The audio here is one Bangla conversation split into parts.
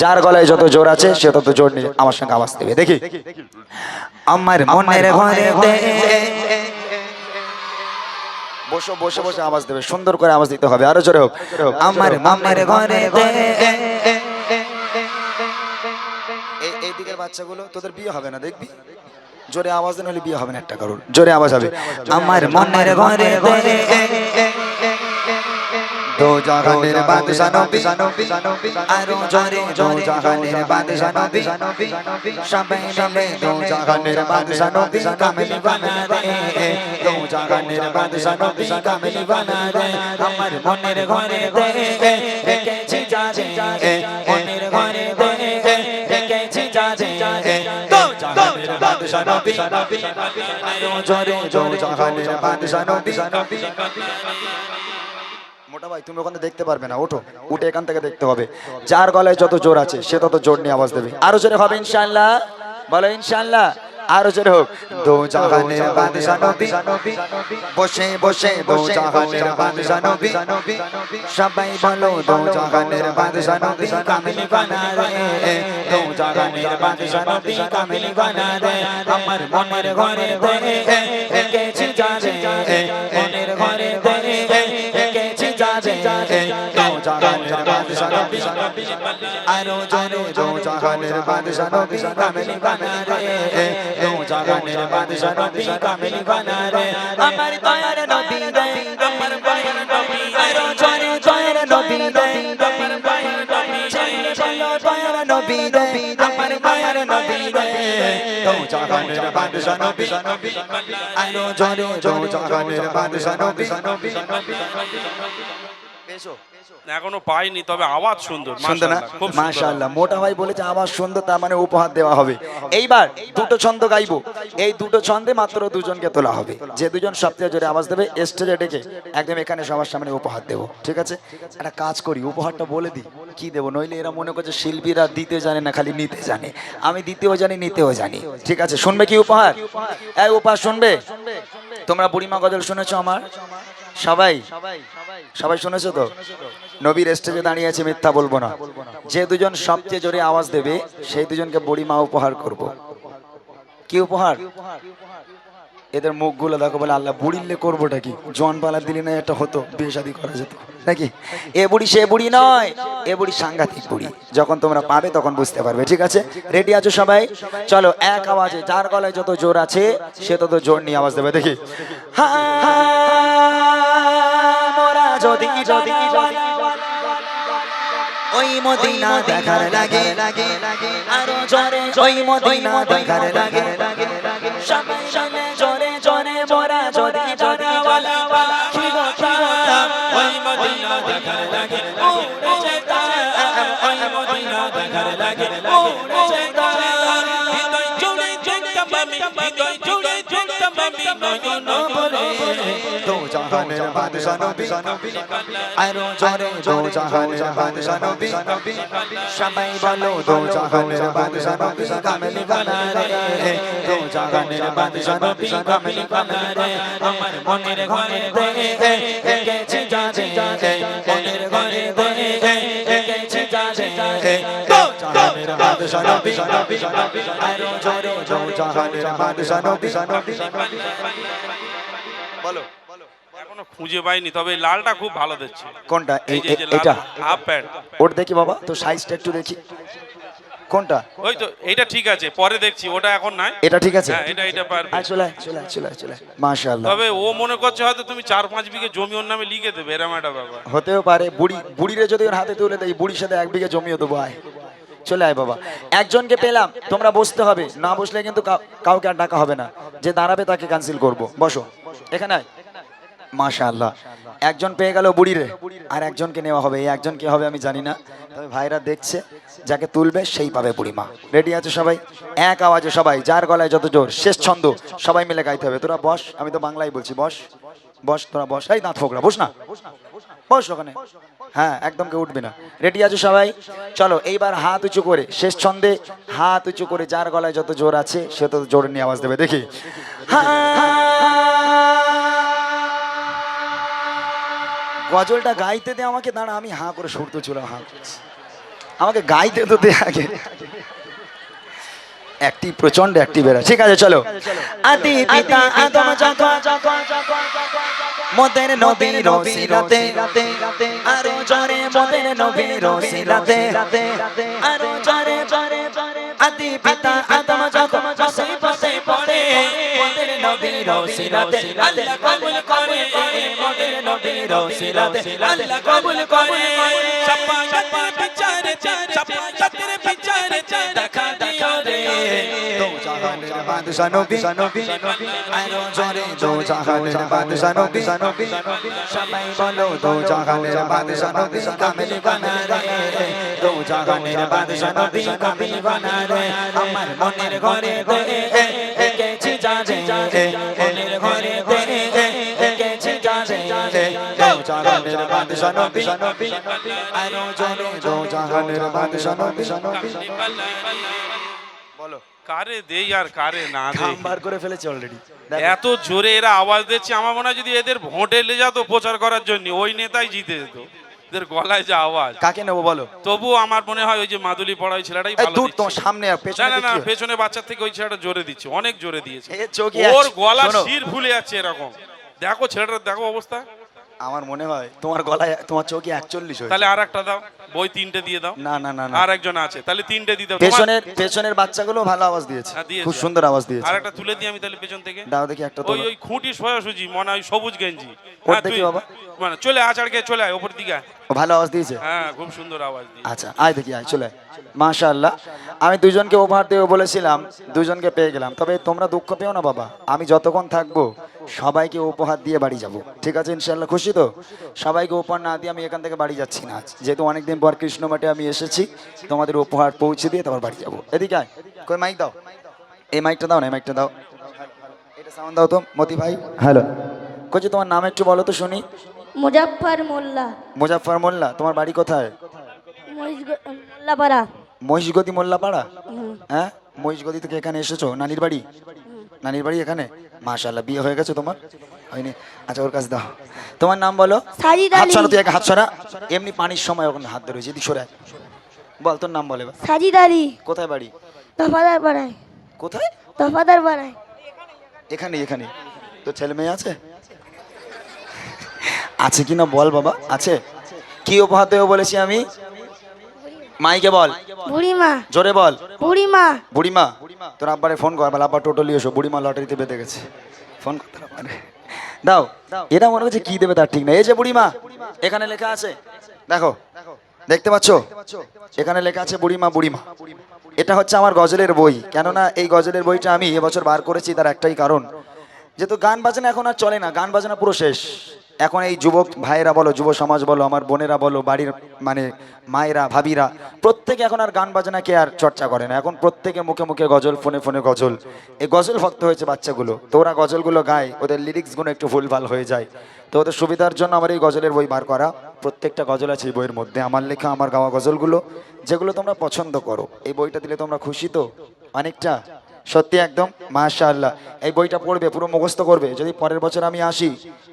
যার গলায় যত জোর আছে, সে তত জোর নিয়ে আমার সঙ্গে আওয়াজ দেবে। দেখি। আমার মনের ঘরে বসো, বসে বসে, আওয়াজ দেবে। সুন্দর করে আওয়াজ দিতে হবে। আরও জোরে হোক। আমার মামার ঘরে এই দিকের বাচ্চাগুলো, তোদের বিয়ে হবে না, দেখবি? জোরে আওয়াজ দেন, হলে বিয়ে হবে না একটা কারোর। জোরে আওয়াজ হবে। আমার মনের ঘরে দো জাহানের বাদশা নবী আরও জোরে দো জাহানের বাদশা নবী সবাই মিলে দো জাহানের বাদশা নবী কামিল বানা রে দো জাহানের বাদশা নবী কামিল বানা রে আমার মনের ঘরে দে রেখেছি যারে মনের ঘরে দে রেখেছি যারে দো জাহানের বাদশা নবী আরও জোরে দো জাহানের বাদশা নবী মোটা ভাই, তুমি ওখানে দেখতে পারবে না, ওঠো, উঠে এখান থেকে দেখতে হবে। যার গলায় যত জোর আছে, সে তত জোর নিয়ে আওয়াজ দেবে। আরও জোরে হবে ইনশাআল্লাহ। বলো ইনশাআল্লাহ। আরও জোরে হোক। বসে বসে সবাই বলো আমার মনের ঘরে নবী আরও জোরে দো জাহানের বাদশা নবী কামিল বানা রে দো জাহানের বাদশা নবী কামিল বানা রে আমার দয়ার নবী রে আমার দয়ার নবী আরও জোরে দয়ার নবী রে। আমার দয়ার নবী বলো দয়ার নবী রে। আমার দয়ার নবী রে। জাহানের বাদশা নবী আরও জোরে দো জাহানের বাদশা নবী এখনও পাইনি তবে আওয়াজ সুন্দর সুন্দর না? মাশাআল্লাহ, মোটা ভাই বলেছে আবার সুন্দর তার মানে উপহার দেওয়া হবে। এইবার দুটো ছন্দ গাইবো। এই দুটো ছন্দে মাত্র দুজনকে তোলা হবে। যে দুজন সবচেয়ে জোরে আওয়াজ দেবে স্টেজে ডেকে একদম এখানে সবার সামনে উপহার দেবো ঠিক আছে? একটা কাজ করি উপহারটা বলে দিই কি দেবো? নইলে এরা মনে করছে শিল্পীরা দিতে জানে না খালি নিতে জানে। আমি দিতেও জানি নিতেও জানি ঠিক আছে? শুনবে কি উপহার? এই উপহার শুনবে? তোমরা বুড়িমা গজল শুনেছো আমার? সবাই? সবাই শুনেছো তো? নবীর স্টেজে দাঁড়িয়ে আছে মিথ্যা বলব না। যে দুজন সবচেয়ে জোরে আওয়াজ দেবে সেই দুজনকে বড়ি মা উপহার করব। কি উপহার? এদের মুখগুলো দেখো বলে আল্লাহ বুড়িলে করবোটা কি? জন পালা দিলে না এটা হতো? বিয়ে শাদি করা যেত। নাকি? এ বুড়ি, সে বুড়ি নয়, এ বুড়ি সাংঘাতিক বুড়ি। যখন তোমরা পাবে তখন বুঝতে পারবে, ঠিক আছে? রেডি আছো সবাই? চলো, এক আওয়াজে, যার গলায় যত জোর আছে, সে তত জোর নিয়ে আওয়াজ দেবে, দেখি। ওই মদিনা দেখার লাগে লাগে, আরও জোরে, ওই মদিনা দেখার লাগে। হৃদয় জুড়ে যেতাম আমি নয়ন ভরে দো জাহানের বাদশা নবী আরও জোরে দো জাহানের বাদশা নবী সবাই বলো দো জাহানের বাদশা নবী কামিল বানা রে দো জাহানের বাদশা নবী কামিল বানা রে আমার মনের ঘরে দে রেখেছি যারে মনের জাহানের বাদশা নবী আরও জোরে দো জাহানের বাদশা নবী বলো এখনও খুঁজে পাইনি তবে লালটা খুব ভালো দিচ্ছে কোনটা এটা হাফ প্যান্ট ওর দেখি বাবা তো সাইজটা একটু দেখি কোনটা ওই তো এইটা ঠিক আছে পরে দেখছি ওটা এখন নাই এটা ঠিক আছে হ্যাঁ এটা এটা পারবে চলে চলে চলে চলে মাশাআল্লাহ তবে ও মনে করছে হয়তো তুমি চার পাঁচ বিঘে জমি ওর নামে লিখে দেবে এরম একটা ব্যাপার হতেও পারে বুড়ি বুড়িরে যদি ওর হাতে তুলে দেয় বুড়ির সাথে এক বিঘে জমিও দেবো আয় চলে আয় বাবা। একজনকে পেলাম, তোমরা বসতে হবে। না বসলে কিন্তু কাউকে আর ডাকা হবে না। যে দাঁড়াবে তাকে ক্যান্সেল করব। বসো। এখানে মাশাআল্লাহ। একজন পেয়ে গেল বুড়িরে আর একজনকে নেওয়া হবে। এই একজন কে হবে আমি জানি না। তবে ভাইরা দেখছে, যাকে তুলবে সেই পাবে বুড়িমা রেডি আছে সবাই? এক আওয়াজে সবাই, যার গলায় যত জোর, শেষ ছন্দ, সবাই মিলে গাইতে হবে। তোরা বস, আমি তো বাংলায় বলছি, বস। বস, তোরা বস এই দাঁত ফোকরা বস না। বস ওখানে। হ্যাঁ একদম কেউ উঠবে না। রেডি আছো সবাই? চলো, এইবার হাত উঁচু করে, শেষ ছন্দে, হাত উঁচু করে, যার গলায় যত জোর আছে, সে তত জোর নিয়ে আওয়াজ দেবে, দেখি। গজলটা গাইতে দে আমাকে, দাঁড়া, আমি হাঁ করে সুরতে ছিল হাঁ করছি। আমাকে গাইতে তো দে আগে। একটি প্রচণ্ড অ্যাক্টিভ এরা। ঠিক আছে চলো। আদি পিতা আদম যখন মোদের নবীর রসিলাতে আরও জরে মোদের নবীর রসিলাতে। আরও জরে জরে আদি পিতা আদম যখন বসে পড়ে। মোদের নবীর রসিলাতে আল্লাহ কবুল করে। মোদের নবীর রসিলাতে আল্লাহ কবুল করে। সাপায়াতের বিচারে জাহানের বাদশা নবী আরও জরে দো জাহানের বাদশা নবী সবাই বলো দো জাহানের বাদশা নবী কামিল বানা রে দো জাহানের বাদশা নবী কামিল বানা রে আমার মনের ঘরে দে একেছি যাবে মনের ঘরে দে একেছি নবী নবী বলো কারে দেই আর কারে না দেই বার করে ফেলেছে অলরেডি এত জোরে এরা আওয়াজ দিচ্ছে আমার মনে হয় যদি এদের ভোটে লে যেত প্রচার করার জন্য ওই নেতাই জিতে যেত। এদের গলায় যে আওয়াজ। কাকে নেব বলো? তবুও আমার মনে হয় ওই যে মাদুলি পড়া ওই ছেলেটাই ভালো দূর। তোমার সামনে আর পেছনে না না পেছনে বাচ্চার থেকে ওই ছেলেটা জোরে দিচ্ছে অনেক জোরে দিয়েছে। ওর গলা শির ফুলে যাচ্ছে এরকম। দেখো ছেলেটার দেখো অবস্থা। আমার মনে হয় তোমার গলায় তোমার চোখে একচল্লিশ তাহলে আর একটা দাও বই তিনটে দিয়ে দাও। না না না আর একজন আছে তাহলে তিনটে দিয়ে দাও। পেছনের পেছনের বাচ্চাগুলো ভালো আওয়াজ দিয়েছে। হ্যাঁ, খুব সুন্দর আওয়াজ দিয়েছে। আর একটা তুলে দিই আমি তাহলে পেছন থেকে। দাও দেখি একটা ওই ওই খুঁটি সোজাসুজি মনে হয় সবুজ গেঞ্জি। ওর হ্যাঁ, দেখি বাবা। মানে চলে আচারকে চলে আয় ওপর দিকে ভালো আওয়াজ দিয়েছে? হ্যাঁ খুব সুন্দর আওয়াজ দিয়ে আচ্ছা আয় দেখি আয় চলে মাশাআল্লাহ। আমি দুজনকে ওভার দিয়ে বলেছিলাম দুজনকে পেয়ে গেলাম। তবে তোমরা দুঃখ পেও না বাবা। আমি যতক্ষণ থাকব সবাইকে উপহার দিয়ে বাড়ি যাব। ঠিক আছে ইনশাল্লাহ খুশি তো? সবাইকে উপহার না দিয়ে আমি এখান থেকে বাড়ি যাচ্ছি না আজ। যেহেতু অনেকদিন পর কৃষ্ণমাঠে আমি এসেছি তোমাদের উপহার পৌঁছে দিয়ে তারপর বাড়ি যাব। এদিকে আয়। কই মাইক দাও। এই মাইকটা দাও না এই মাইকটা দাও। এটা সাউন্ড দাও তো মতি ভাই। হ্যালো কচি তোমার নাম একটু বলো তো শুনি। মুজাফফর মোল্লা। মুজাফফর মোল্লা তোমার বাড়ি কোথায়? মোল্লাপাড়া। মহিষগতি মোল্লাপাড়া। হ্যাঁ? মহিষগতি থেকে এখানে এসেছ? নানির বাড়ি? নানির বাড়ি এখানে? মাশাল্লাহ বিয়ে হয়ে গেছে তোমার? হয়নি? আচ্ছা ওর কাছে দাও। তোমার নাম বলো? হাত সরা তুই এক হাত সরা। এমনি পানির সময় ওখানে হাত ধরে যদি সরে বল তোর নাম বলে। সাজিদ আলী। কোথায় বাড়ি? দফাদার পাড়ায়। কোথায়? দফাদার পাড়ায়। এখানে এখানে। তো ছেলে মেয়ে আছে? আছে কি না বল বাবা আছে। কি উপহার দেবো বলেছি আমি? মাইকে বল। বুড়িমা। জোরে বল। বুড়িমা। বুড়িমা। তোর আব্বারে ফোন কর বলে আব্বা টোটো নিয়ে এসো বুড়িমা লটারিতে বেঁধে গেছে। ফোন দাও এটা মনে হচ্ছে কি দেবে তার ঠিক না এই যে বুড়িমা, এখানে লেখা আছে, দেখো, দেখতে পাচ্ছো? এখানে লেখা আছে বুড়িমা বুড়িমা। এটা হচ্ছে আমার গজলের বই, কেননা এই গজলের বইটা আমি এবছর বার করেছি, তার একটাই কারণ। যেহেতু গান বাজনা এখন আর চলে না, গান বাজনা পুরো শেষ। এখন এই যুবক ভাইয়েরা বলো, যুব সমাজ বলো, আমার বোনেরা বলো, বাড়ির মানে মায়েরা, ভাবিরা, প্রত্যেকে এখন আর গান বাজনাকে আর চর্চা করে না। এখন প্রত্যেকে মুখে মুখে গজল, ফোনে ফোনে গজল। এই গজল ভক্ত হয়েছে বাচ্চাগুলো। তো ওরা গজলগুলো গায়, ওদের লিরিক্সগুলো একটু ভুলভাল হয়ে যায়। তো ওদের সুবিধার জন্য আমার এই গজলের বই বার করা। প্রত্যেকটা গজল আছে এই বইয়ের মধ্যে। আমার লেখা, আমার গাওয়া গজলগুলো, যেগুলো তোমরা পছন্দ করো। এই বইটা দিলে তোমরা খুশি তো? অনেকটা? সত্যি একদম, মাশাআল্লাহ। এই বইটা পড়বে, পুরো মুখস্থ করবে। যদি পরের বছর আমি আসি,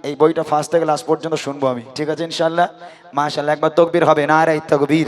এই বইটা ফার্স্ট থেকে লাস্ট পর্যন্ত শুনব আমি। ঠিক আছে, ইনশাআল্লাহ? মাশাআল্লাহ, একবার তকবির হবে না আর তকবীর।